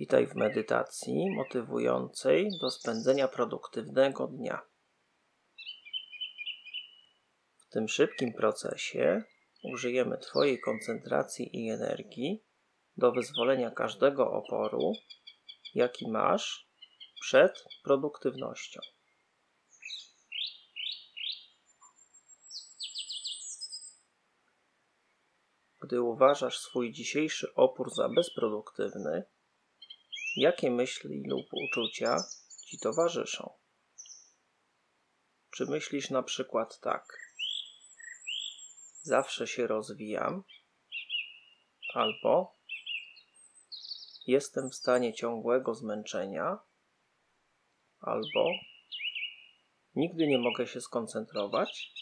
Witaj w medytacji motywującej do spędzenia produktywnego dnia. W tym szybkim procesie użyjemy Twojej koncentracji i energii do wyzwolenia każdego oporu, jaki masz przed produktywnością. Gdy uważasz swój dzisiejszy opór za bezproduktywny, jakie myśli lub uczucia ci towarzyszą? Czy myślisz na przykład tak? Zawsze się rozwijam, albo jestem w stanie ciągłego zmęczenia, albo nigdy nie mogę się skoncentrować?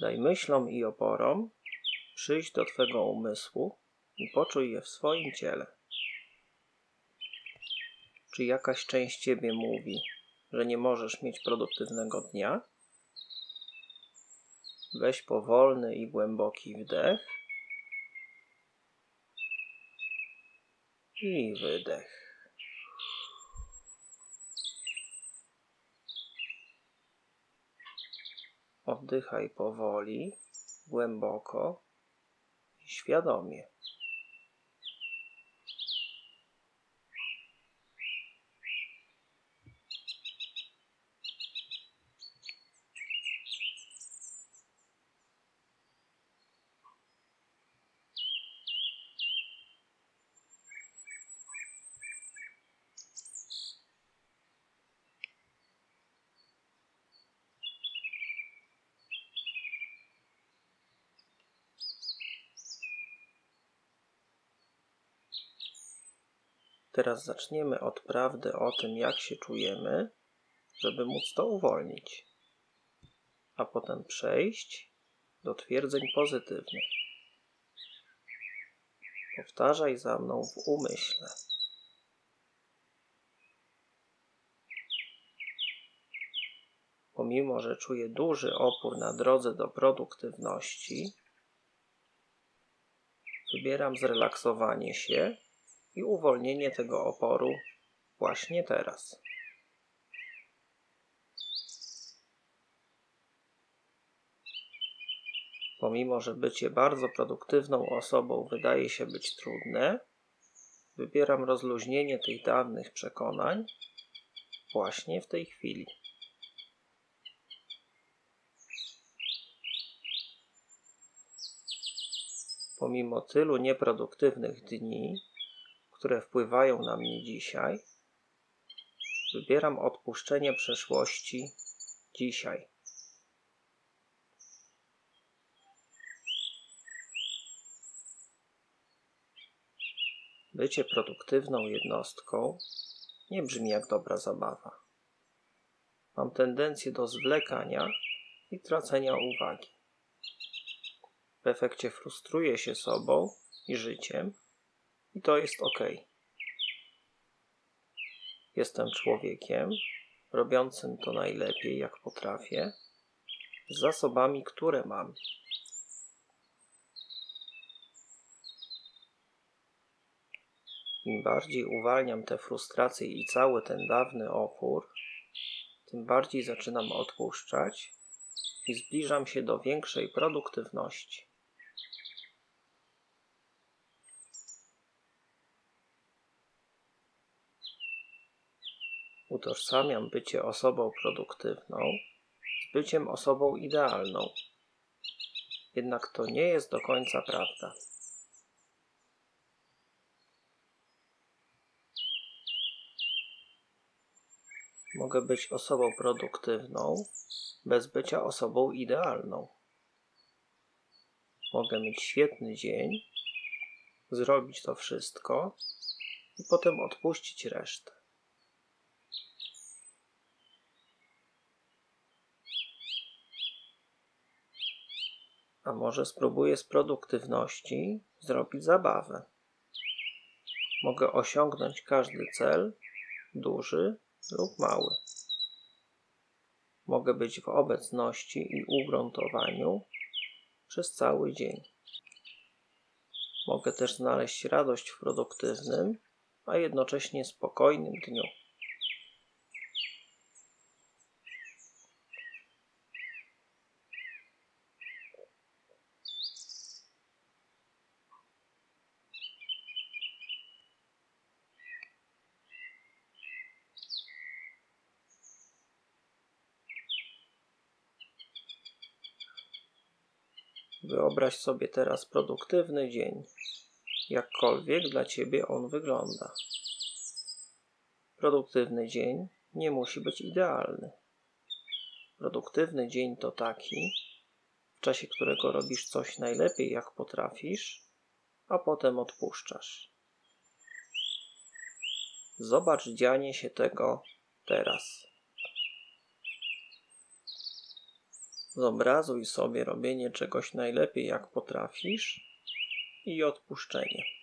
Daj myślom i oporom przyjść do Twego umysłu i poczuj je w swoim ciele. Czy jakaś część Ciebie mówi, że nie możesz mieć produktywnego dnia? Weź powolny i głęboki wdech i wydech. Oddychaj powoli, głęboko i świadomie. Teraz zaczniemy od prawdy o tym, jak się czujemy, żeby móc to uwolnić, a potem przejść do twierdzeń pozytywnych. Powtarzaj za mną w umyśle. Pomimo, że czuję duży opór na drodze do produktywności, wybieram zrelaksowanie się i uwolnienie tego oporu właśnie teraz. Pomimo, że bycie bardzo produktywną osobą wydaje się być trudne, wybieram rozluźnienie tych dawnych przekonań właśnie w tej chwili. Pomimo tylu nieproduktywnych dni, które wpływają na mnie dzisiaj, wybieram odpuszczenie przeszłości dzisiaj. Bycie produktywną jednostką nie brzmi jak dobra zabawa. Mam tendencję do zwlekania i tracenia uwagi. W efekcie frustruję się sobą i życiem i to jest ok. Jestem człowiekiem robiącym to najlepiej, jak potrafię, z zasobami, które mam. Im bardziej uwalniam te frustracje i cały ten dawny opór, tym bardziej zaczynam odpuszczać i zbliżam się do większej produktywności. Utożsamiam bycie osobą produktywną z byciem osobą idealną. Jednak to nie jest do końca prawda. Mogę być osobą produktywną bez bycia osobą idealną. Mogę mieć świetny dzień, zrobić to wszystko i potem odpuścić resztę. A może spróbuję z produktywności zrobić zabawę. Mogę osiągnąć każdy cel, duży lub mały. Mogę być w obecności i ugruntowaniu przez cały dzień. Mogę też znaleźć radość w produktywnym, a jednocześnie spokojnym dniu. Wyobraź sobie teraz produktywny dzień, jakkolwiek dla ciebie on wygląda. Produktywny dzień nie musi być idealny. Produktywny dzień to taki, w czasie którego robisz coś najlepiej jak potrafisz, a potem odpuszczasz. Zobacz dzianie się tego teraz. Zobrazuj sobie robienie czegoś najlepiej jak potrafisz i odpuszczenie.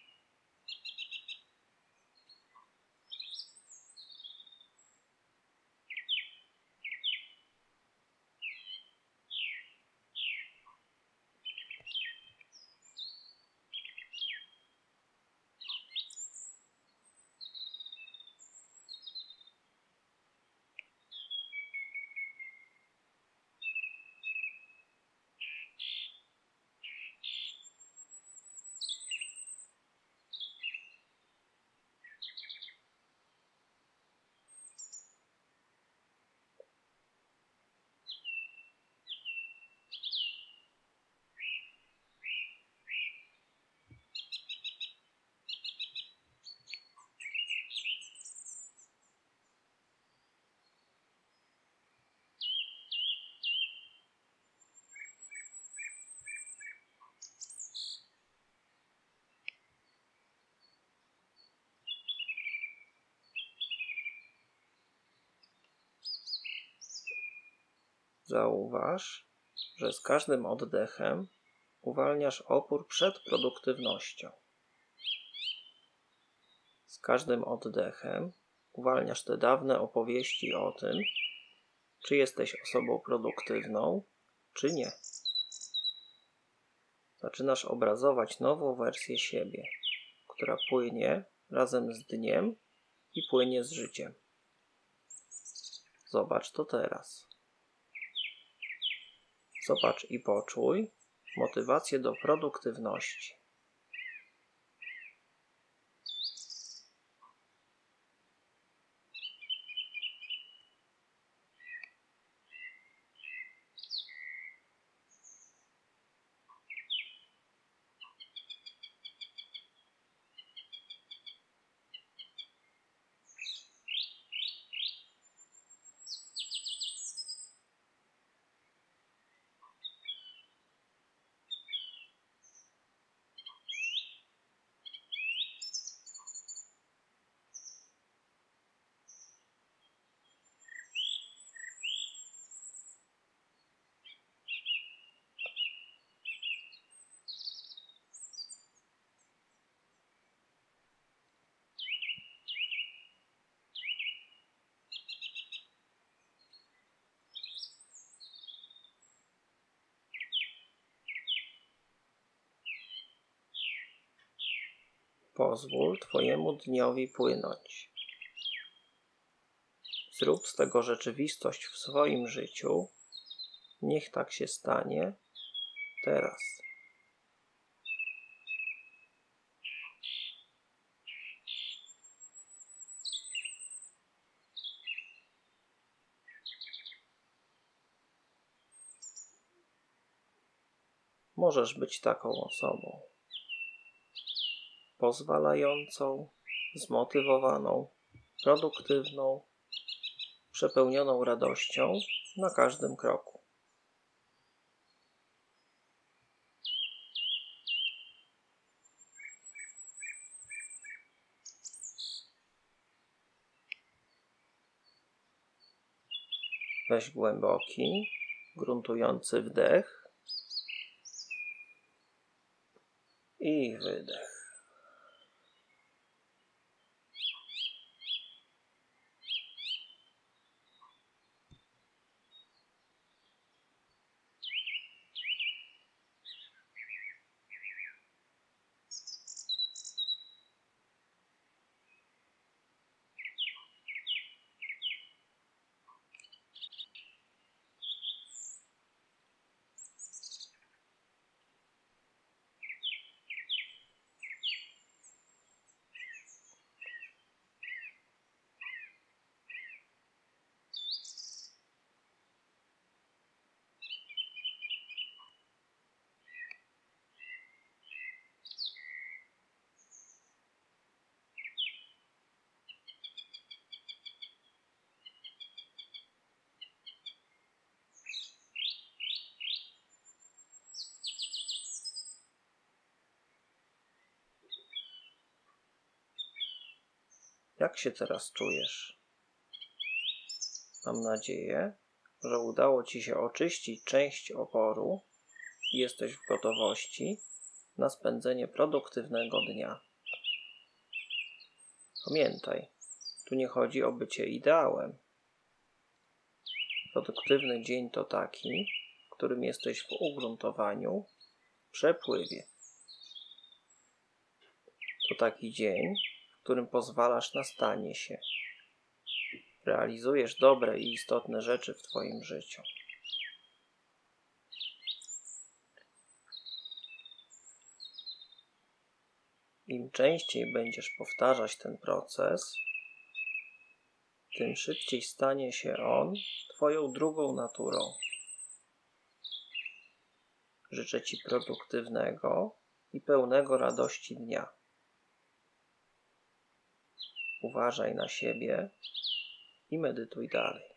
Zauważ, że z każdym oddechem uwalniasz opór przed produktywnością. Z każdym oddechem uwalniasz te dawne opowieści o tym, czy jesteś osobą produktywną, czy nie. Zaczynasz obrazować nową wersję siebie, która płynie razem z dniem i płynie z życiem. Zobacz to teraz. Zobacz i poczuj motywację do produktywności. Pozwól Twojemu dniowi płynąć. Zrób z tego rzeczywistość w swoim życiu. Niech tak się stanie teraz. Możesz być taką osobą pozwalającą, zmotywowaną, produktywną, przepełnioną radością na każdym kroku. Weź głęboki, gruntujący wdech i wydech. Jak się teraz czujesz? Mam nadzieję, że udało Ci się oczyścić część oporu i jesteś w gotowości na spędzenie produktywnego dnia. Pamiętaj, tu nie chodzi o bycie ideałem. Produktywny dzień to taki, w którym jesteś w ugruntowaniu, przepływie. To taki dzień, którym pozwalasz na stanie się. Realizujesz dobre i istotne rzeczy w Twoim życiu. Im częściej będziesz powtarzać ten proces, tym szybciej stanie się on Twoją drugą naturą. Życzę Ci produktywnego i pełnego radości dnia. Uważaj na siebie i medytuj dalej.